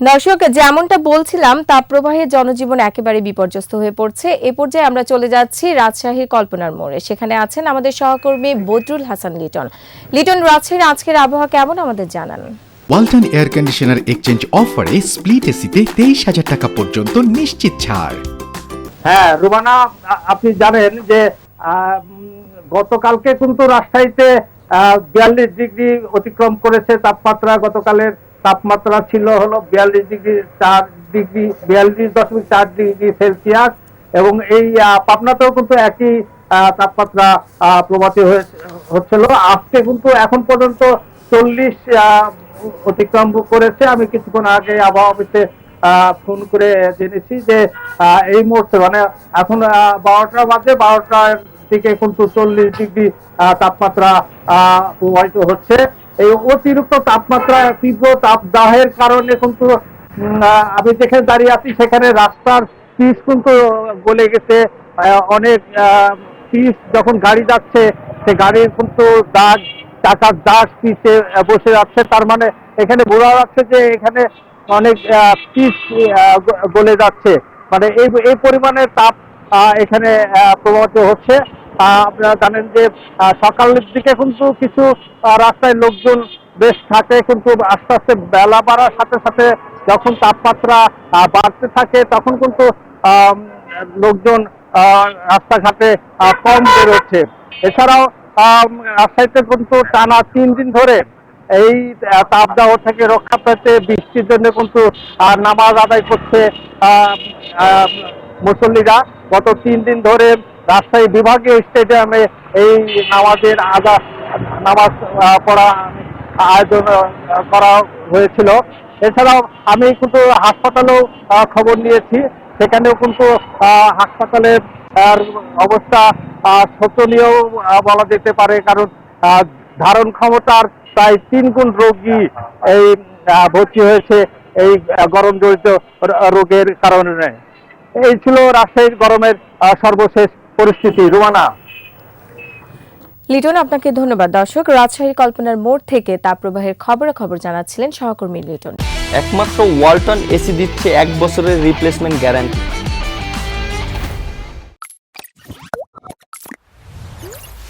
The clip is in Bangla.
দর্শক যেমনটা বলছিলাম তাপপ্রবাহে জনজীবন একেবারে বিপর্যস্ত হয়ে পড়ছে। এ পর্যায়ে আমরা চলে যাচ্ছি রাজশাহীর কল্পনার মোড়ে। সেখানে আছেন আমাদের সহকর্মী বদরুল হাসান লিটন। লিটন রাজশাহীর আজকের আবহাওয়া কেমন আমাদের জানান? ওয়ালটন এয়ার কন্ডিশনার এক্সচেঞ্জ অফারে স্প্লিট এসিতে তেইশ হাজার টাকা পর্যন্ত নিশ্চিত ছাড়। হ্যাঁ রুমানা আপনি জানেন যে আহ, গতকালকে কিন্তু রাজশাহীতে বিয়াল্লিশ ডিগ্রি অতিক্রম করেছে তাপমাত্রা। গতকালের তাপমাত্রা ছিল হলো বিয়াল্লিশ ডিগ্রি চার ডিগ্রি, বিয়াল্লিশ দশমিক চার ডিগ্রি সেলসিয়াস এবং এই পাবনাতেও কিন্তু একই তাপমাত্রা প্রবাহিত হচ্ছিল। আজকে কিন্তু এখন পর্যন্ত চল্লিশ অতিক্রম করেছে। আমি কিছুক্ষণ আগে আবহাওয়া ফোন করে জেনেছি যে এই মুহূর্তে মানে এখন বারোটা বাজে, বারোটার দিকে কিন্তু চল্লিশ ডিগ্রি তাপমাত্রা প্রবাহিত হচ্ছে। এই অতিরিক্ত তাপমাত্রা, তীব্র তাপদাহের কারণে কিন্তু আমি যেখানে দাঁড়িয়ে আছি সেখানে রাস্তার পিচ কিন্তু গলে গেছে। অনেক পিচ যখন গাড়ি যাচ্ছে, সে গাড়ির কিন্তু দাগ টাকার দাগ পিসে বসে যাচ্ছে। তার মানে এখানে বোঝা যাচ্ছে যে এখানে অনেক পিচ গলে যাচ্ছে। মানে এই এই পরিমাণের তাপ এখানে প্রবাহিত হচ্ছে। আপনারা জানেন যে সকালের দিকে কিন্তু কিছু রাস্তায় লোকজন বেশ থাকে, কিন্তু আস্তে আস্তে বেলা বাড়ার সাথে সাথে যখন তাপমাত্রা বাড়তে থাকে, তখন কিন্তু লোকজন রাস্তাঘাটে কম বেরোচ্ছে এছাড়াও রাজশাহীতে কিন্তু টানা তিন দিন ধরে এই তাপদাহ থেকে রক্ষা পেতে বৃষ্টির জন্য কিন্তু নামাজ আদায় করছে মুসল্লিরা। গত তিন দিন ধরে রাজশাহী বিভাগীয় স্টেডিয়ামে এই নামাজের আদা নামাজ পড়া আয়োজন করা হয়েছিল। এছাড়াও আমি কিন্তু হাসপাতালেও খবর নিয়েছি। সেখানেও কিন্তু হাসপাতালের অবস্থা শোচনীয় বলা যেতে পারে। কারণ ধারণ ক্ষমতার প্রায় তিন গুণ রোগী এই ভর্তি হয়েছে এই গরম জড়িত রোগের কারণে। এই ছিল রাজশাহীর গরমের সর্বশেষ পরিস্থিতি। রুমানা। লিটন আপনাকে ধন্যবাদ। দর্শক রাজশাহীর কল্পনার মোড় থেকে তাপপ্রবাহের খবরাখবর জানাচ্ছিলেন সহকর্মী লিটন। একমাত্র ওয়ালটন এসি দিচ্ছে এক বছরের রিপ্লেসমেন্ট গ্যারান্টি।